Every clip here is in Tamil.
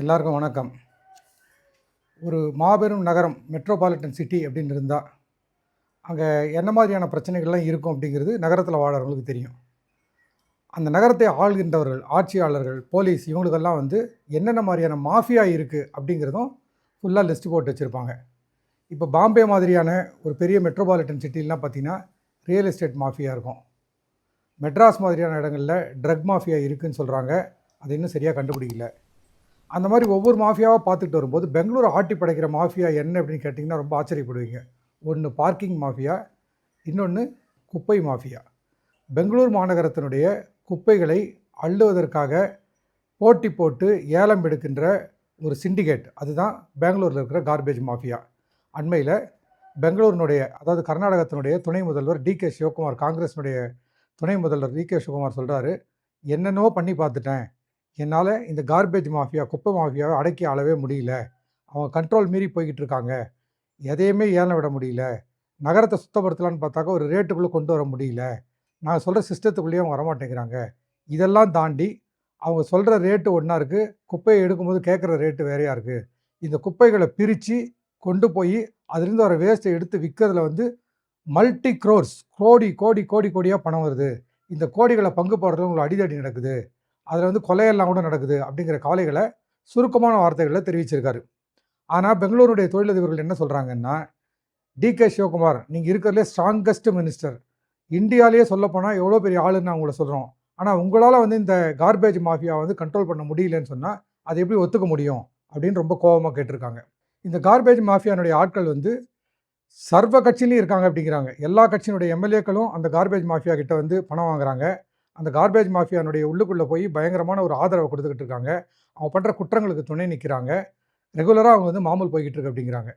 எல்லாருக்கும் வணக்கம். ஒரு மாபெரும் நகரம் மெட்ரோபாலிட்டன் சிட்டி அப்படின்னு இருந்தால் அங்கே என்ன மாதிரியான பிரச்சனைகள்லாம் இருக்கும் அப்படிங்கிறது நகரத்தில் வாழறவங்களுக்கு தெரியும். அந்த நகரத்தை ஆள்கின்றவர்கள் ஆட்சியாளர்கள் போலீஸ் இவங்களுக்கெல்லாம் வந்து என்னென்ன மாதிரியான மாஃபியா இருக்குது அப்படிங்கிறதும் ஃபுல்லாக லிஸ்ட் போட்டு வச்சுருப்பாங்க. இப்போ பாம்பே மாதிரியான ஒரு பெரிய மெட்ரோபாலிட்டன் சிட்டிலாம் பார்த்தீங்கன்னா ரியல் எஸ்டேட் மாஃபியா இருக்கும். மெட்ராஸ் மாதிரியான இடங்களில் ட்ரக் மாஃபியா இருக்குன்னு சொல்கிறாங்க அது இன்னும் சரியாக கண்டுபிடிக்கல. அந்த மாதிரி ஒவ்வொரு மாஃபியாவாக பார்த்துட்டு வரும்போது பெங்களூர் ஆட்டி படைக்கிற மாஃபியா என்ன அப்படின்னு கேட்டிங்கன்னா ரொம்ப ஆச்சரியப்படுவீங்க. ஒன்று பார்க்கிங் மாஃபியா இன்னொன்று குப்பை மாஃபியா. பெங்களூர் மாநகரத்தினுடைய குப்பைகளை அள்ளுவதற்காக போட்டி போட்டு ஏலம் எடுக்கின்ற ஒரு சிண்டிகேட் அதுதான் பெங்களூரில் இருக்கிற கார்பேஜ் மாஃபியா. அண்மையில் பெங்களூரினுடைய அதாவது கர்நாடகத்தினுடைய துணை முதல்வர் டி கே சிவகுமார் காங்கிரஸினுடைய துணை முதல்வர் டி கே சிவகுமார் சொல்கிறாரு என்னென்னவோ பண்ணி பார்த்துட்டேன். என்னால் இந்த கார்பேஜ் மாஃபியா குப்பை மாஃபியாவை அடக்கி ஆளவே முடியல. அவங்க கண்ட்ரோல் மீறி போய்கிட்டு இருக்காங்க. எதையுமே ஏன விட முடியல. நகரத்தை சுத்தப்படுத்தலான்னு பார்த்தாக்கா ஒரு ரேட்டுக்குள்ளே கொண்டு வர முடியல. நான் சொல்கிற சிஸ்டத்துக்குள்ளேயே அவங்க வரமாட்டேங்கிறாங்க. இதெல்லாம் தாண்டி அவங்க சொல்கிற ரேட்டு ஒன்றா இருக்குது குப்பையை எடுக்கும்போது கேட்குற ரேட்டு வேறையாக இருக்குது இந்த குப்பைகளை பிரித்து கொண்டு போய் அதுலேருந்து வர வேஸ்ட்டை எடுத்து விற்கிறதுல வந்து மல்டி க்ரோர்ஸ் கோடி கோடி கோடி கோடியாக பணம் வருது. இந்த கோடிகளை பங்கு போடுறது உங்களுக்கு அடிதடி நடக்குது. அதில் வந்து கொலையெல்லாம் கூட நடக்குது அப்படிங்கிற கவலைகளை சுருக்கமான வார்த்தைகளில் தெரிவிச்சிருக்காரு. ஆனால் பெங்களூருடைய தொழிலதிபர்கள் என்ன சொல்கிறாங்கன்னா டி. கே. சிவகுமார் நீங்கள் இருக்கிறதுலே ஸ்ட்ராங்கஸ்ட் மினிஸ்டர் இந்தியாவிலேயே சொல்லப்போனால் எவ்வளோ பெரிய ஆளுன்னு நான் உங்களை சொல்கிறோம் ஆனால் உங்களால் வந்து இந்த கார்பேஜ் மாஃபியா வந்து கண்ட்ரோல் பண்ண முடியலன்னு சொன்னால் அதை எப்படி ஒத்துக்க முடியும்? அப்படின்னு ரொம்ப கோபமாக கேட்டிருக்காங்க. இந்த கார்பேஜ் மாஃபியானுடைய ஆட்கள் வந்து சர்வ கட்சியிலையும் இருக்காங்க அப்படிங்கிறாங்க. எல்லா கட்சியினுடைய எம்எல்ஏக்களும் அந்த கார்பேஜ் மாஃபியா கிட்ட வந்து பணம் வாங்குறாங்க. அந்த கார்பேஜ் மாஃபியானுடைய உள்ளுக்குள்ளே போய் பயங்கரமான ஒரு ஆதரவை கொடுத்துக்கிட்டு இருக்காங்க. அவங்க பண்ணுற குற்றங்களுக்கு துணை நிற்கிறாங்க ரெகுலராக அவங்க வந்து மாமூல் போய்கிட்டு இருக்கு அப்படிங்கிறாங்க.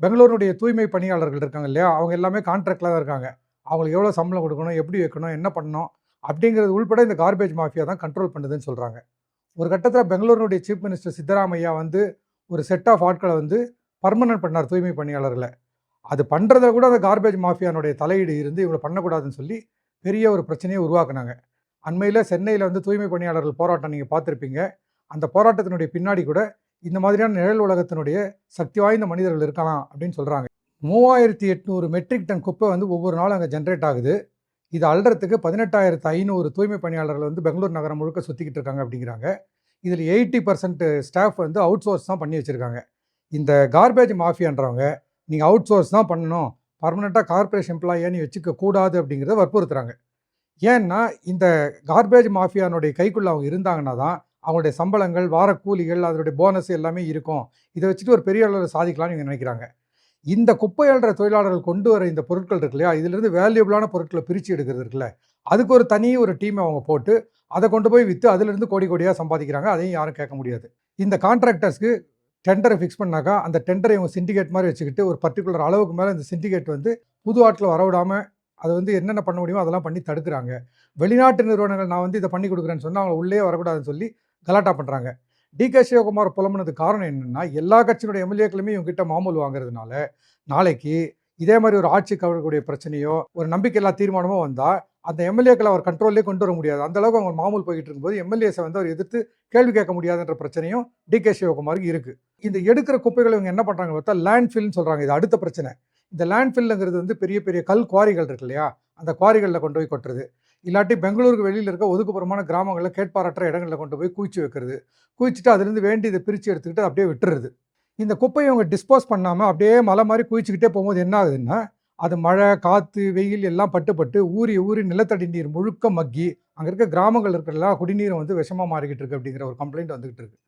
பெங்களூருடைய தூய்மை பணியாளர்கள் இருக்காங்க இல்லையா? அவங்க எல்லாமே கான்ட்ராக்டில் தான் இருக்காங்க. அவங்களுக்கு எவ்வளோ சம்பளம் கொடுக்கணும் எப்படி வைக்கணும் என்ன பண்ணணும் அப்படிங்கிறது உள்பட இந்த கார்பேஜ் மாஃபியா தான் கண்ட்ரோல் பண்ணுதுன்னு சொல்கிறாங்க ஒரு கட்டத்தில் பெங்களூருடைய சீஃப் மினிஸ்டர் சித்தராமையா வந்து ஒரு செட் ஆஃப் ஆட்களை வந்து பர்மனன்ட் பண்ணார் தூய்மை பணியாளர்களை. அது பண்ணுறத கூட அந்த கார்பேஜ் மாஃபியானுடைய தலையீடு இருந்து இவங்களை பண்ணக்கூடாதுன்னு சொல்லி பெரிய ஒரு பிரச்சனையை உருவாக்குனாங்க. அண்மையில் சென்னையில் வந்து தூய்மை பணியாளர்கள் போராட்டம் நீங்கள் பார்த்துருப்பீங்க. அந்த போராட்டத்தினுடைய பின்னாடி கூட இந்த மாதிரியான நிழல் உலகத்தினுடைய சக்தி வாய்ந்த மனிதர்கள் இருக்கலாம் அப்படின்னு சொல்கிறாங்க மூவாயிரத்தி எட்நூறு மெட்ரிக் டன் குப்பை வந்து ஒவ்வொரு நாளும் அங்கே ஜென்ரேட் ஆகுது. இது அல்றதுக்கு பதினெட்டாயிரத்து ஐநூறு தூய்மை பணியாளர்கள் வந்து பெங்களூர் நகரம் முழுக்க சுற்றிக்கிட்டு இருக்காங்க அப்படிங்கிறாங்க. இதில் எயிட்டி பர்சன்ட் ஸ்டாஃப் வந்து அவுட் சோர்ஸ் தான் பண்ணி வச்சுருக்காங்க. இந்த கார்பேஜ் மாஃபியான்றவங்க நீங்கள் அவுட் சோர்ஸ் தான் பண்ணணும். பர்மனெண்ட்டாக கார்பரேஷன் எம்ப்ளாயியாக நீ வச்சுக்க கூடாது அப்படிங்கிறத வற்புறுத்துறாங்க. ஏன்னா இந்த கார்பேஜ் மாஃபியானுடைய கைக்குள்ளே அவங்க இருந்தாங்கன்னா தான் அவங்களுடைய சம்பளங்கள் வார கூலிகள் அதனுடைய போனஸ் எல்லாமே இருக்கும். இதை வச்சுட்டு ஒரு பெரிய அளவில் சாதிக்கலாம்னு இவங்க நினைக்கிறாங்க. இந்த குப்பை அள்ளுற தொழிலாளர்கள் கொண்டு வர இந்த பொருட்கள் இருக்கு இல்லையா? இதுலேருந்து வேல்யூபிளான பொருட்களை பிரித்து எடுக்கிறது இருக்குல்ல. அதுக்கு ஒரு தனி ஒரு டீமை அவங்க போட்டு அதை கொண்டு போய் விற்று அதுலேருந்து கோடி கோடியாக சம்பாதிக்கிறாங்க. அதையும் யாரும் கேட்க முடியாது. இந்த கான்ட்ராக்டர்ஸ்க்கு டெண்டரை ஃபிக்ஸ் பண்ணாக்கா அந்த டெண்டரை இவங்க சிண்டிகேட் மாதிரி வச்சுக்கிட்டு ஒரு பர்டிகுலர் அளவுக்கு மேலே இந்த சிண்டிகேட் வந்து புது ஆட்களை வரவிடாமல் அதை வந்து என்னென்ன பண்ண முடியுமோ அதெல்லாம் பண்ணி தடுக்கிறாங்க. வெளிநாட்டு நிறுவனங்கள் நான் வந்து இதை பண்ணி கொடுக்குறேன்னு சொன்னால் அவங்க உள்ளே வரக்கூடாதுன்னு சொல்லி கலாட்டா பண்ணுறாங்க டி கே சிவகுமார் புலம்புனது காரணம் என்னென்னா எல்லா கட்சியினுடைய எம்எல்ஏக்களுமே இவங்ககிட்ட மாமூல் வாங்குறதுனால நாளைக்கு இதே மாதிரி ஒரு ஆட்சி கவரக்கூடிய பிரச்சனையோ ஒரு நம்பிக்கையில்லா தீர்மானமோ வந்தால் அந்த எம்எல்ஏக்களை அவர் கண்ட்ரோல்லே கொண்டு வர முடியாது. அந்தளவுக்கு அவங்க மாமூல் போய்கிட்டு இருக்கும்போது எம்எல்ஏஸை வந்து அவர் எதிர்த்து கேள்வி கேட்க முடியாதுன்ற பிரச்சனையும் டி கே சிவகுமாருக்கு இருக்குது இந்த எடுக்கிற குப்பைகளை இவங்க என்ன பண்ணுறாங்க பார்த்தா லேண்ட் ஃபில்னு சொல்கிறாங்க இது அடுத்த பிரச்சனை. இந்த லேண்ட்ஃபில்ங்கிறது வந்து பெரிய பெரிய கல் குவாரிகள் இருக்கு இல்லையா? அந்த குவாரிகளில் கொண்டு போய் கொட்டுறது. இல்லாட்டி பெங்களூருக்கு வெளியில் இருக்க ஒதுக்குப்புறமான கிராமங்களில் கேட்பாரற்ற இடங்களில் கொண்டு போய் குவிச்சு வைக்கிறது. குவிச்சிட்டு அதுலேருந்து வேண்டி இதை பிரித்து எடுத்துக்கிட்டு அப்படியே விட்டுறது. இந்த குப்பையை அவங்க டிஸ்போஸ் பண்ணாமல் அப்படியே மலை மாதிரி குவிச்சிக்கிட்டே போகும்போது என்ன ஆகுதுன்னா அது மழை காற்று வெயில் எல்லாம் பட்டு பட்டு ஊறி ஊறி நிலத்தடி நீர் முழுக்க மக்கி அங்கே இருக்க கிராமங்கள் இருக்கிற குடிநீரை வந்து விஷமாக மாறிக்கிட்டு இருக்கு அப்படிங்கிற ஒரு கம்ப்ளைண்ட் வந்துகிட்டு இருக்கு.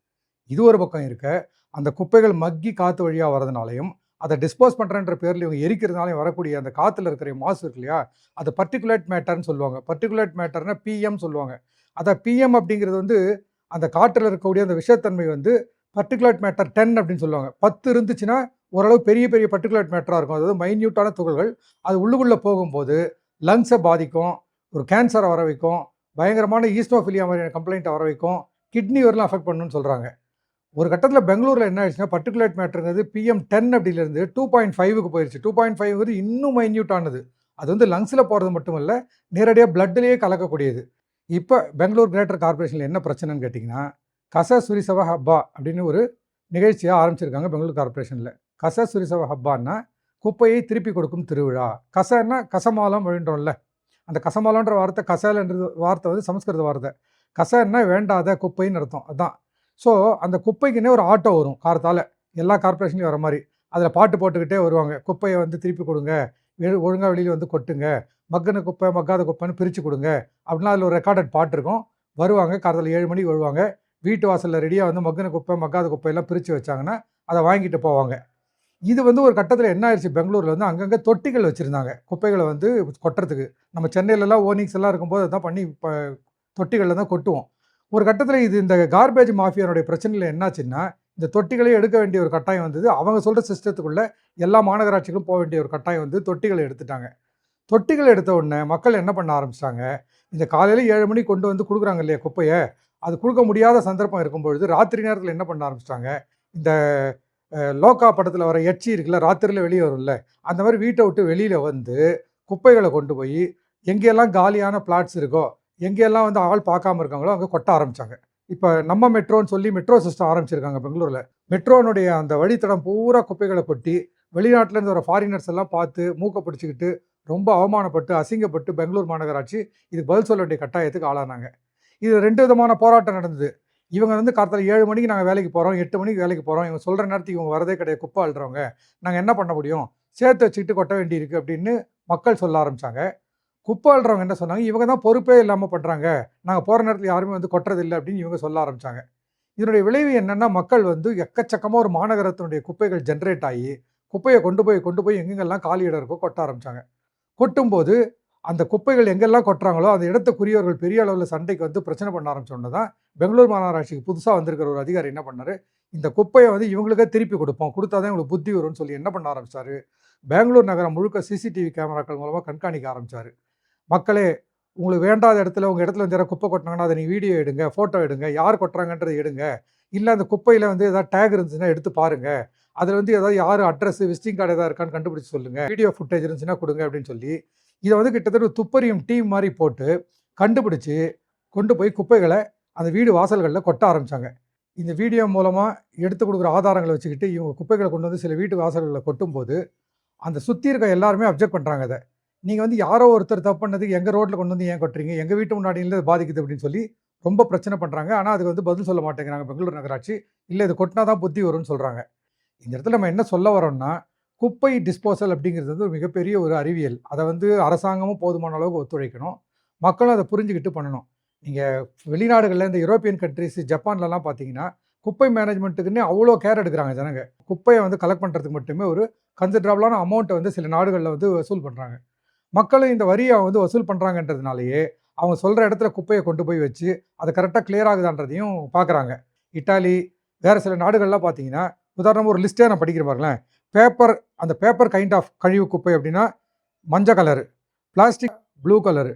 இது ஒரு பக்கம் இருக்க. அந்த குப்பைகள் மக்கி காற்று வழியாக வரதுனாலையும் அதை டிஸ்போஸ் பண்ணுறன்ற பேரில் இவங்க எரிக்கிறதுனாலையும் வரக்கூடிய அந்த காற்றுல இருக்கிற மாசு இருக்கு இல்லையா? அதை பர்டிகுலேட் மேட்டர்னு சொல்லுவாங்க. பர்டிகுலேட் மேட்டர்னா பிஎம் சொல்லுவாங்க. அதை பிஎம் அப்படிங்கிறது வந்து அந்த காற்றில் இருக்கக்கூடிய அந்த விஷத்தன்மை வந்து பர்டிகுலேட் மேட்டர் டென் அப்படின்னு சொல்லுவாங்க. பத்து இருந்துச்சுன்னா ஓரளவு பெரிய பெரிய பர்டிகுலேட் மேட்டராக இருக்கும். அதாவது மைன்யூட்டான துகள்கள். அது உள்ளுக்குள்ளே போகும்போது லங்ஸை பாதிக்கும் ஒரு கேன்சரை வர வைக்கும் பயங்கரமான ஈஸ்டோஃபிலியா மாதிரியான கம்ப்ளைண்ட்டை வர வைக்கும் கிட்னி வரலாம் அஃபெக்ட் பண்ணுன்னு சொல்கிறாங்க ஒரு கட்டத்தில் பெங்களூரில் என்ன ஆயிடுச்சுன்னா பர்டிகுலேட் மேட்ருங்கிறது பிஎம் டென் அப்படிலேருந்து டூ பாயிண்ட் ஃபைவுக்கு போயிடுச்சு டூ பாயிண்ட் ஃபைவ் இன்னும் மைன்யூட் ஆனது. அது வந்து லங்ஸில் போகிறது மட்டும் இல்லை நேரடியாக பிளட்லேயே கலக்கக்கூடியது. இப்போ பெங்களூர் கிரேட்டர் கார்பரேஷனில் என்ன பிரச்சனைன்னு கேட்டிங்கன்னா கச சுரிசவ ஹப்பா அப்படின்னு ஒரு நிகழ்ச்சியாக ஆரம்பிச்சிருக்காங்க பெங்களூர் கார்ப்பரேஷனில் கச சுரிசவ ஹப்பான்னா குப்பையை திருப்பி கொடுக்கும் திருவிழா. கசன்னா கசமாலம் அப்படின்றோம்ல. அந்த கசமாலன்ற வார்த்தை கசலன்றது வார்த்தை வந்து சமஸ்கிருத வார்த்தை. கசன்னா வேண்டாத குப்பைன்னு அர்த்தம். அதான். ஸோ அந்த குப்பைக்குன்னே ஒரு ஆட்டோ வரும் காரத்தால். எல்லா கார்பரேஷன்லையும் வர மாதிரி. அதில் பாட்டு போட்டுக்கிட்டே வருவாங்க. குப்பையை வந்து திருப்பி கொடுங்க. ஒழுங்காக வெளியில் வந்து கொட்டுங்க. மக்கின குப்பை மக்காத குப்பைன்னு பிரித்து கொடுங்க. அப்படின்னா அதில் ஒரு ரெக்கார்டட் பாட்டு இருக்கும். வருவாங்க காலத்தில் ஏழு மணிக்கு வருவாங்க. வீட்டு வாசலில் ரெடியாக வந்து மக்கின குப்பை மக்காத குப்பையெல்லாம் பிரித்து வச்சாங்கன்னா அதை வாங்கிட்டு போவாங்க. இது வந்து ஒரு கட்டத்தில் என்ன ஆயிடுச்சு? பெங்களூரில் வந்து அங்கங்கே தொட்டிகள் வச்சுருந்தாங்க. குப்பைகளை வந்து கொட்டுறதுக்கு. நம்ம சென்னையிலலாம் ஓனிங்ஸ் எல்லாம் இருக்கும்போது அதான் பண்ணி இப்போ தொட்டிகளில் தான் கொட்டுவோம். ஒரு கட்டத்தில் இது இந்த கார்பேஜ் மாஃபியானுடைய பிரச்சனையில் என்னாச்சுன்னா இந்த தொட்டிகளே எடுக்க வேண்டிய ஒரு கட்டாயம் வந்தது. அவங்க சொல்கிற சிஸ்டத்துக்குள்ளே எல்லா மாநகராட்சிகளும் போக வேண்டிய ஒரு கட்டாயம் வந்து தொட்டிகளை எடுத்துட்டாங்க. தொட்டிகள் எடுத்த உடனே மக்கள் என்ன பண்ண ஆரம்பிச்சிட்டாங்க? இந்த காலையில் ஏழு மணிக்கு கொண்டு வந்து கொடுக்குறாங்க இல்லையா குப்பையை? அது கொடுக்க முடியாத சந்தர்ப்பம் இருக்கும் பொழுது ராத்திரி நேரத்தில் என்ன பண்ண ஆரம்பிச்சிட்டாங்க? இந்த லோக்கா படத்தில் வர எச்சி இருக்குல்ல ராத்திரியில் வெளியே வரும்ல அந்த மாதிரி வீட்டை விட்டு வெளியில் வந்து குப்பைகளை கொண்டு போய் எங்கெல்லாம் காலியான பிளாட்ஸ் இருக்கோ எங்கெல்லாம் வந்து ஆள் பார்க்காம இருக்காங்களோ அங்கே கொட்ட ஆரம்பித்தாங்க இப்போ நம்ம மெட்ரோன்னு சொல்லி மெட்ரோ சிஸ்டம் ஆரம்பிச்சிருக்காங்க பெங்களூரில். மெட்ரோனுடைய அந்த வழித்தடம் பூரா குப்பைகளை கொட்டி வெளிநாட்டிலேருந்து வர ஃபாரினர்ஸ் எல்லாம் பார்த்து மூக்க பிடிச்சிக்கிட்டு ரொம்ப அவமானப்பட்டு அசிங்கப்பட்டு பெங்களூர் மாநகராட்சி இது பதில் சொல்ல வேண்டிய கட்டாயத்துக்கு ஆளானாங்க. இது ரெண்டு விதமான போராட்டம் நடந்தது. இவங்க வந்து காலத்தில் ஏழு மணிக்கு நாங்கள் வேலைக்கு போகிறோம் எட்டு மணிக்கு வேலைக்கு போகிறோம் இவங்க சொல்கிற நேரத்துக்கு இவங்க வரதே கிடையாது குப்பை அழுறவங்க நாங்கள் என்ன பண்ண முடியும்? சேர்த்து வச்சுக்கிட்டு கொட்ட வேண்டியிருக்கு அப்படின்னு மக்கள் சொல்ல ஆரம்பித்தாங்க குப்பை என்ன சொன்னாங்க இவங்க தான் பொறுப்பே இல்லாமல் பண்ணுறாங்க நாங்கள் போகிற நேரத்தில் யாருமே வந்து கொட்டுறதில்லை அப்படின்னு இவங்க சொல்ல ஆரம்பித்தாங்க இதனுடைய விளைவு என்னென்னா மக்கள் வந்து எக்கச்சக்கமாக ஒரு மாநகரத்தினுடைய குப்பைகள் ஜென்ரேட் ஆகி குப்பையை கொண்டு போய் கொண்டு போய் எங்கெங்கெல்லாம் காலி இடம் இருக்கோ கொட்ட ஆரம்பித்தாங்க கொட்டும்போது அந்த குப்பைகள் எங்கெல்லாம் கொட்டுறாங்களோ அந்த இடத்துக்குரியவர்கள் பெரிய அளவில் சண்டைக்கு வந்து பிரச்சனை பண்ண ஆரம்பிச்சோன்னு தான் பெங்களூர் மாநகராட்சிக்கு புதுசாக வந்திருக்கிற ஒரு அதிகாரி என்ன பண்ணார் இந்த குப்பையை வந்து இவங்களுக்கே திருப்பி கொடுப்போம். கொடுத்தா தான் இவங்களுக்கு புத்தி வரும்னு சொல்லி என்ன பண்ண ஆரம்பித்தார் பெங்களூர் நகரம் முழுக்க சிசிடிவி கேமராக்கள் மூலமாக கண்காணிக்க ஆரம்பித்தார் மக்களே உங்களுக்கு வேண்டாத இடத்துல உங்கள் இடத்துல வந்து யாராவது குப்பை கொட்டினாங்கன்னா அதை நீ வீடியோ எடுங்க ஃபோட்டோ எடுங்க யார் கொட்டுறாங்கன்றதை எடுங்க. இல்லை அந்த குப்பையில் வந்து ஏதாவது டேக் இருந்துச்சுன்னா எடுத்து பாருங்கள் அதில் வந்து ஏதாவது யார் அட்ரஸ் விசிட்டிங் கார்டு ஏதாவது இருக்கான்னு கண்டுபிடிச்சி சொல்லுங்கள் வீடியோ ஃபுட்டேஜ் இருந்துச்சுன்னா கொடுங்க அப்படின்னு சொல்லி இதை வந்து கிட்டத்தட்ட துப்பறியும் டீம் மாதிரி போட்டு கண்டுபிடிச்சி கொண்டு போய் குப்பைகளை அந்த வீடு வாசல்களில் கொட்ட ஆரம்பித்தாங்க இந்த வீடியோ மூலமாக எடுத்து கொடுக்குற ஆதாரங்களை வச்சுக்கிட்டு இவங்க குப்பைகளை கொண்டு வந்து சில வீட்டு வாசல்களில் கொட்டும்போது அந்த சுற்றி இருக்க எல்லாருமே அப்ஜெக்ட் பண்ணுறாங்க அதை. நீங்கள் வந்து யாரோ ஒருத்தர் தப்பு பண்ணதுக்கு எங்கள் ரோட்டில் கொண்டு வந்து ஏன் கொட்டுறீங்க? எங்கள் வீட்டு முன்னாடியில் பாதிக்குது அப்படின்னு சொல்லி ரொம்ப பிரச்சனை பண்ணுறாங்க ஆனால் அதுக்கு வந்து பதில் சொல்ல மாட்டேங்கிறாங்க பெங்களூர் நகராட்சி. இல்லை இது கொட்டினா தான் புத்தி வரும்னு சொல்கிறாங்க இந்த இடத்துல நம்ம என்ன சொல்ல வரோம்னா குப்பை டிஸ்போசல் அப்படிங்கிறது வந்து ஒரு மிகப்பெரிய ஒரு அறிவியல். அதை வந்து அரசாங்கமும் போதுமான அளவுக்கு ஒத்துழைக்கணும். மக்களும் அதை புரிஞ்சுக்கிட்டு பண்ணணும். நீங்கள் வெளிநாடுகளில் இந்த யூரோப்பியன் கண்ட்ரிஸ் ஜப்பான்லலாம் பார்த்தீங்கன்னா குப்பை மேனேஜ்மெண்ட்டுக்குன்னே அவ்வளோ கேர் எடுக்கிறாங்க ஜனங்க. குப்பையை வந்து கலெக்ட் பண்ணுறதுக்கு மட்டுமே ஒரு கன்சிடரபிளான அமௌண்ட்டை வந்து சில நாடுகளில் வந்து வசூல் பண்ணுறாங்க மக்களும் இந்த வரியை வந்து வசூல் பண்ணுறாங்கன்றதுனாலேயே அவங்க சொல்கிற இடத்துல குப்பையை கொண்டு போய் வச்சு அதை கரெக்டாக கிளியர் ஆகுதான்றதையும் பார்க்குறாங்க இட்டாலி வேறு சில நாடுகள்லாம் பார்த்தீங்கன்னா உதாரணமாக ஒரு லிஸ்ட்டே நான் படிக்கிற பாருங்களேன். பேப்பர் அந்த பேப்பர் கைண்ட் ஆஃப் கழிவு குப்பை அப்படின்னா மஞ்சள் colour plastic blue colour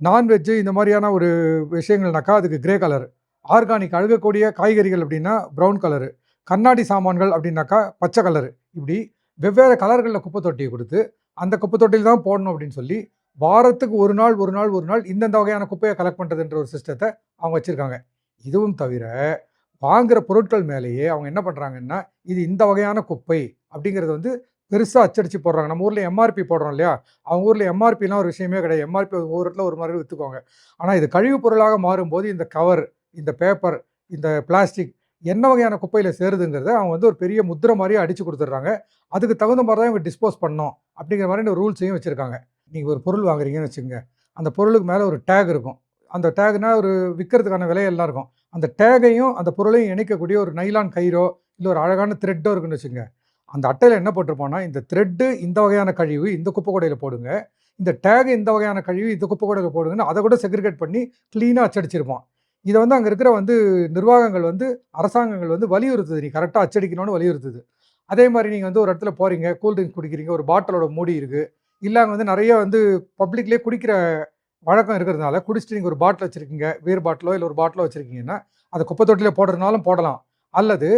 non veg இந்த மாதிரியான ஒரு விஷயங்கள்னாக்கா அதுக்கு கிரே கலர் ஆர்கானிக் அழுகக்கூடிய காய்கறிகள் அப்படின்னா ப்ரௌன் கலரு கண்ணாடி சாமான்கள் அப்படின்னாக்கா பச்சை கலரு இப்படி வெவ்வேறு கலர்களில் குப்பை தொட்டியை கொடுத்து அந்த குப்பை தொட்டியில் தான் போடணும் அப்படின்னு சொல்லி வாரத்துக்கு ஒரு நாள் ஒரு நாள் ஒரு நாள் இந்தந்த வகையான குப்பையை கலெக்ட் பண்ணுறதுன்ற ஒரு சிஸ்டத்தை அவங்க வச்சுருக்காங்க. இதுவும் தவிர வாங்குகிற பொருட்கள் மேலேயே அவங்க என்ன பண்ணுறாங்கன்னா இது இந்த வகையான குப்பை அப்படிங்கிறது வந்து பெருசாக அச்சடித்து போடுறாங்க. நம்ம ஊரில் எம்ஆர்பி போடுறோம் இல்லையா? அவங்க ஊரில் எம்ஆர்பிலாம் ஒரு விஷயமே கிடையாது. எம்ஆர்பி ஒரு இடத்துல ஒரு மாதிரி விற்றுக்குவாங்க ஆனால் இது கழிவுப் பொருளாக மாறும்போது இந்த கவர் இந்த பேப்பர் இந்த பிளாஸ்டிக் என்ன வகையான குப்பையில் சேருதுங்கிறத அவங்க வந்து ஒரு பெரிய முத்திரை மாதிரியே அடித்து கொடுத்துட்றாங்க. அதுக்கு தகுந்த மாதிரி தான் இவங்க டிஸ்போஸ் பண்ணோம் அப்படிங்கிற மாதிரி ரூல்ஸையும் வச்சுருக்காங்க. நீங்கள் ஒரு பொருள் வாங்குறீங்கன்னு வச்சுக்கோங்க. அந்த பொருளுக்கு மேலே ஒரு டேக் இருக்கும். அந்த டேக்னா ஒரு விற்கிறதுக்கான விலையெல்லாம் இருக்கும். அந்த டேகையும் அந்த பொருளையும் இணைக்கக்கூடிய ஒரு நைலான் கயிறோ இல்லை ஒரு அழகான த்ரெட்டோ இருக்குன்னு வச்சுங்க அந்த அட்டையில் என்ன போட்டிருப்போம்னா இந்த த்ரெட்டு இந்த வகையான கழிவு இந்த குப்பை கூடையில் போடுங்க. இந்த டேக் இந்த வகையான கழிவு இந்த குப்பை கூடையில் போடுங்கன்னு அதை கூட செக்ரிகேட் பண்ணி க்ளீனாக அச்சடிச்சிருப்போம். இதை வந்து அங்கே இருக்கிற வந்து நிர்வாகங்கள் வந்து அரசாங்கங்கள் வந்து வலியுறுத்துது. நீ கரெக்டாக அச்சடிக்கணும்னு வலியுறுத்துது. அதே மாதிரி நீங்கள் வந்து ஒரு இடத்துல போகிறீங்க கூல்ட்ரிங்க்ஸ் குடிக்கிறீங்க ஒரு பாட்டிலோட மூடி இருக்குது இல்லை அங்கே வந்து நிறைய வந்து பப்ளிக்லேயே குடிக்கிற வழக்கம் இருக்கிறதுனால குடிச்சிட்டு நீங்கள் ஒரு பாட்டில் வச்சுருக்கீங்க வேர் பாட்டிலோ இல்லை ஒரு பாட்டிலோ வச்சுருக்கீங்கன்னா அதை குப்பை தொட்டியில் போடுறதுனாலும் போடலாம். அல்லது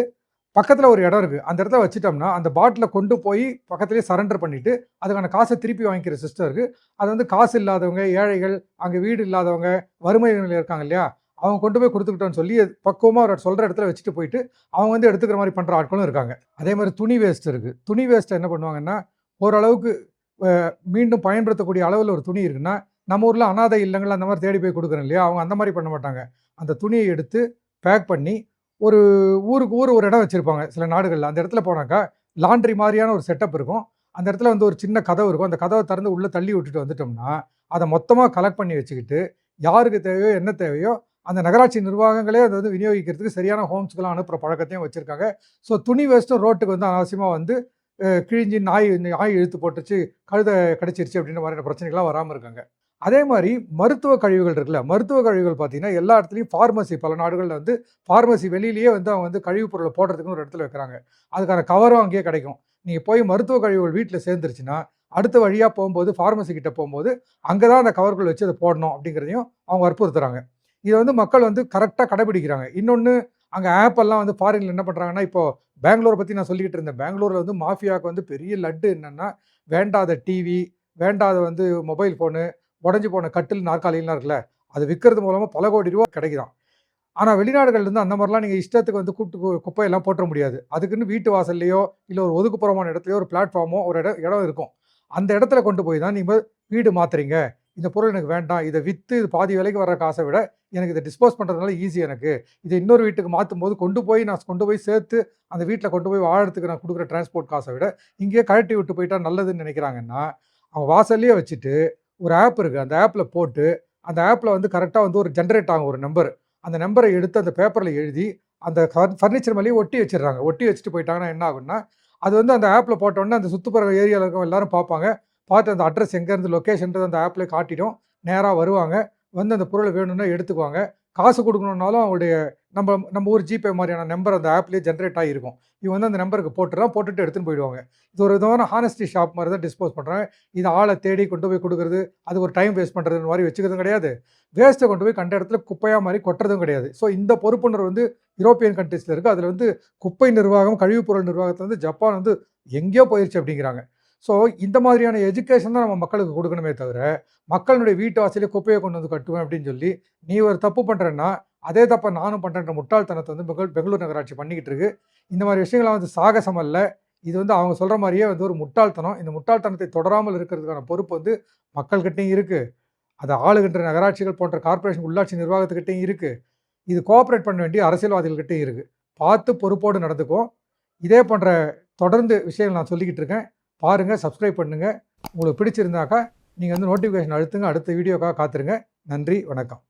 பக்கத்தில் ஒரு இடம் இருக்குது அந்த இடத்துல வச்சுட்டோம்னா அந்த பாட்டிலை கொண்டு போய் பக்கத்துலேயே சரண்டர் பண்ணிவிட்டு அதுக்கான காசை திருப்பி வாங்கிக்கிற சிஸ்டம் இருக்குது அது வந்து காசு இல்லாதவங்க ஏழைகள் அங்கே வீடு இல்லாதவங்க வறுமை இருக்காங்க இல்லையா? அவங்க கொண்டு போய் கொடுத்துக்கிட்டோன்னு சொல்லி பக்குவமாக அவர் சொல்கிற இடத்துல வச்சுட்டு போயிட்டு அவங்க வந்து எடுத்துக்கிற மாதிரி பண்ணுற ஆட்களும் இருக்காங்க. அதே மாதிரி துணி வேஸ்ட் இருக்குது துணி வேஸ்ட்டை என்ன பண்ணுவாங்கன்னா ஓரளவுக்கு மீண்டும் பயன்படுத்தக்கூடிய அளவில் ஒரு துணி இருக்குன்னா நம்ம ஊரில் அனாதை இல்லங்கள் அந்த மாதிரி தேடி போய் கொடுக்குறோம் இல்லையா? அவங்க அந்த மாதிரி பண்ண மாட்டாங்க. அந்த துணியை எடுத்து பேக் பண்ணி ஒரு ஊருக்கு ஊர் ஒரு இடம் வச்சுருப்பாங்க. சில நாடுகளில். அந்த இடத்துல போனாக்கா லாண்ட்ரி மாதிரியான ஒரு செட்டப் இருக்கும். அந்த இடத்துல வந்து ஒரு சின்ன கதவு இருக்கும். அந்த கதவை திறந்து உள்ளே தள்ளி விட்டுட்டு வந்துட்டோம்னா அதை மொத்தமாக கலெக்ட் பண்ணி வச்சுக்கிட்டு யாருக்கு தேவையோ என்ன தேவையோ அந்த நகராட்சி நிர்வாகங்களே அதை வந்து விநியோகிக்கிறதுக்கு சரியான ஹோம்ஸ்க்கெலாம் அனுப்புகிற பழக்கத்தையும் வச்சுருக்காங்க. ஸோ துணி வேஸ்ட்டும் ரோட்டுக்கு வந்து அனாவசியமாக வந்து கிழிஞ்சி நாய் நாய் இழுத்து போட்டுச்சு கழுத கிடச்சிருச்சு அப்படின்ற மாதிரியான பிரச்சனைகள்லாம் வராமல் இருக்காங்க. அதே மாதிரி மருத்துவ கழிவுகள் இருக்குல்ல மருத்துவ கழிவுகள் பார்த்தீங்கன்னா எல்லா இடத்துலையும் ஃபார்மசி பல நாடுகளில் வந்து ஃபார்மசி வெளியிலேயே வந்து அவங்க வந்து கழிவுப் பொருளை போடுறதுக்குன்னு ஒரு இடத்துல வைக்கிறாங்க. அதுக்கான கவரும் அங்கேயே கிடைக்கும். நீங்கள் போய் மருத்துவ கழிவுகள் வீட்டில் சேர்ந்துருச்சுன்னா அடுத்த வழியாக போகும்போது ஃபார்மசி கிட்ட போகும்போது அங்கே தான் அந்த கவர்கள் வச்சு அதை போடணும் அப்படிங்கிறதையும் அவங்க வற்புறுத்துறாங்க. இதை வந்து மக்கள் வந்து கரெக்டாக கடைபிடிக்கிறாங்க. இன்னொன்று அங்கே ஆப் எல்லாம் வந்து ஃபாரினில் என்ன பண்ணுறாங்கன்னா இப்போ பெங்களூரை பற்றி நான் சொல்லிக்கிட்டு இருந்தேன். பெங்களூரில் வந்து மாஃபியாவுக்கு வந்து பெரிய லட்டு என்னென்னா வேண்டாத டிவி வேண்டாத வந்து மொபைல் ஃபோனு உடஞ்சி போன கட்டில் நாற்காலிலாம் இருக்குல்ல அது விற்கிறது மூலமாக பல கோடி ரூபா கிடைக்குதாம் ஆனால் வெளிநாடுகள்லேருந்து அந்த மாதிரிலாம் நீங்கள் இஷ்டத்துக்கு வந்து கூப்பிட்டு குப்பையெல்லாம் போட்டுற முடியாது. அதுக்குன்னு வீட்டு வாசல்லையோ இல்லை ஒரு ஒதுக்குப்புறமான இடத்துலையோ ஒரு பிளாட்ஃபார்மோ ஒரு இடம் இடம் இருக்கும். அந்த இடத்துல கொண்டு போய் தான் நீங்கள் வீடு மாற்றுறீங்க இந்த பொருள் எனக்கு வேண்டாம். இதை விற்று இது பாதி விலைக்கு வர காசை விட எனக்கு இதை டிஸ்போஸ் பண்ணுறதுனால ஈஸி எனக்கு. இதை இன்னொரு வீட்டுக்கு மாற்றும் போது கொண்டு போய் நான் கொண்டு போய் சேர்த்து அந்த வீட்டில் கொண்டு போய் வாழறதுக்கு நான் கொடுக்குற டிரான்ஸ்போர்ட் காசை விட இங்கேயே கழட்டி விட்டு போயிட்டா நல்லதுன்னு நினைக்கிறாங்கன்னா அவங்க வாசல்லையே வச்சுட்டு ஒரு ஆப் இருக்குது அந்த ஆப்பில் போட்டு அந்த ஆப்பில் வந்து கரெக்டாக வந்து ஒரு ஜென்ரேட் ஆகும் ஒரு நம்பர் அந்த நம்பரை எடுத்து அந்த பேப்பரில் எழுதி அந்த ஃபர்னிச்சர் மேலேயே ஒட்டி வச்சிடுறாங்க. ஒட்டி வச்சுட்டு போயிட்டாங்கன்னா என்ன ஆகும்னா அது வந்து அந்த ஆப்பில் போட்டோன்னே அந்த சுற்றுப்புற ஏரியாவில் இருக்கவங்க எல்லாரும் பார்ப்பாங்க. பார்த்து அந்த அட்ரஸ் எங்கேருந்து லொக்கேஷன்றது அந்த ஆப்லேயே காட்டிடும் நேராக வருவாங்க. வந்து அந்த பொருளை வேணும்னா எடுத்துக்குவாங்க. காசு கொடுக்கணுன்னாலும் அவங்களுடைய நம்ம நம்ம ஊர் ஜிபே மாதிரியான நம்பர் அந்த ஆப்லேயே ஜென்ரேட் ஆகிருக்கும். இவங்க வந்து அந்த நம்பருக்கு போட்டுறான் போட்டுட்டு எடுத்துன்னு போயிடுவாங்க. இது ஒரு விதமான ஹானஸ்டி ஷாப் மாதிரி தான் டிஸ்போஸ் பண்ணுறாங்க இது ஆளை தேடி கொண்டு போய் கொடுக்குறது அது ஒரு டைம் வேஸ்ட் பண்ணுறது மாதிரி வச்சுக்கிறதும் கிடையாது. வேஸ்ட்டை கொண்டு போய் கண்ட இடத்துல குப்பையாக மாதிரி கொட்டுறதும் கிடையாது. ஸோ இந்த பொறுப்புணர்வு வந்து யூரோப்பியன் கண்ட்ரீஸில் இருக்குது அதில் வந்து குப்பை நிர்வாகம் கழிவுப் பொருள் நிர்வாகத்தில் வந்து ஜப்பான் வந்து எங்கேயோ போயிடுச்சு அப்படிங்கிறாங்க. ஸோ இந்த மாதிரியான எஜுகேஷன் தான் நம்ம மக்களுக்கு கொடுக்கணுமே தவிர மக்களுடைய வீட்டு வாசலே குப்பையை கொண்டு வந்து கட்டுவேன் அப்படின்னு சொல்லி நீ ஒரு தப்பு பண்ணுறேன்னா அதே தப்பை நானும் பண்ணுறேன்ற முட்டாள்தனத்தை வந்து பெங்களூர் பெங்களூர் நகராட்சி பண்ணிக்கிட்டு இருக்கு. இந்த மாதிரி விஷயங்கள்லாம் வந்து சாகசம் அல்ல. இது வந்து அவங்க சொல்கிற மாதிரியே வந்து ஒரு முட்டாள்தனம். இந்த முட்டாள்தனத்தை தொடராமல் இருக்கிறதுக்கான பொறுப்பு வந்து மக்கள்கிட்டையும் இருக்குது அதை ஆளுகின்ற நகராட்சிகள் போன்ற கார்ப்பரேஷன் உள்ளாட்சி நிர்வாகத்துக்கிட்டையும் இருக்குது இது கோஆப்ரேட் பண்ண வேண்டிய அரசியல்வாதிகள்கிட்டையும் இருக்குது பார்த்து பொறுப்போடு நடந்துக்கும் இதே போன்ற தொடர்ந்து விஷயங்கள் நான் சொல்லிக்கிட்டு இருக்கேன். பாருங்கள் சப்ஸ்கிரைப் பண்ணுங்கள் உங்களுக்கு பிடிச்சிருந்தாக்கா நீங்கள் வந்து நோட்டிஃபிகேஷன் அழுத்துங்க. அடுத்த வீடியோக்காக காத்துருங்க. நன்றி வணக்கம்.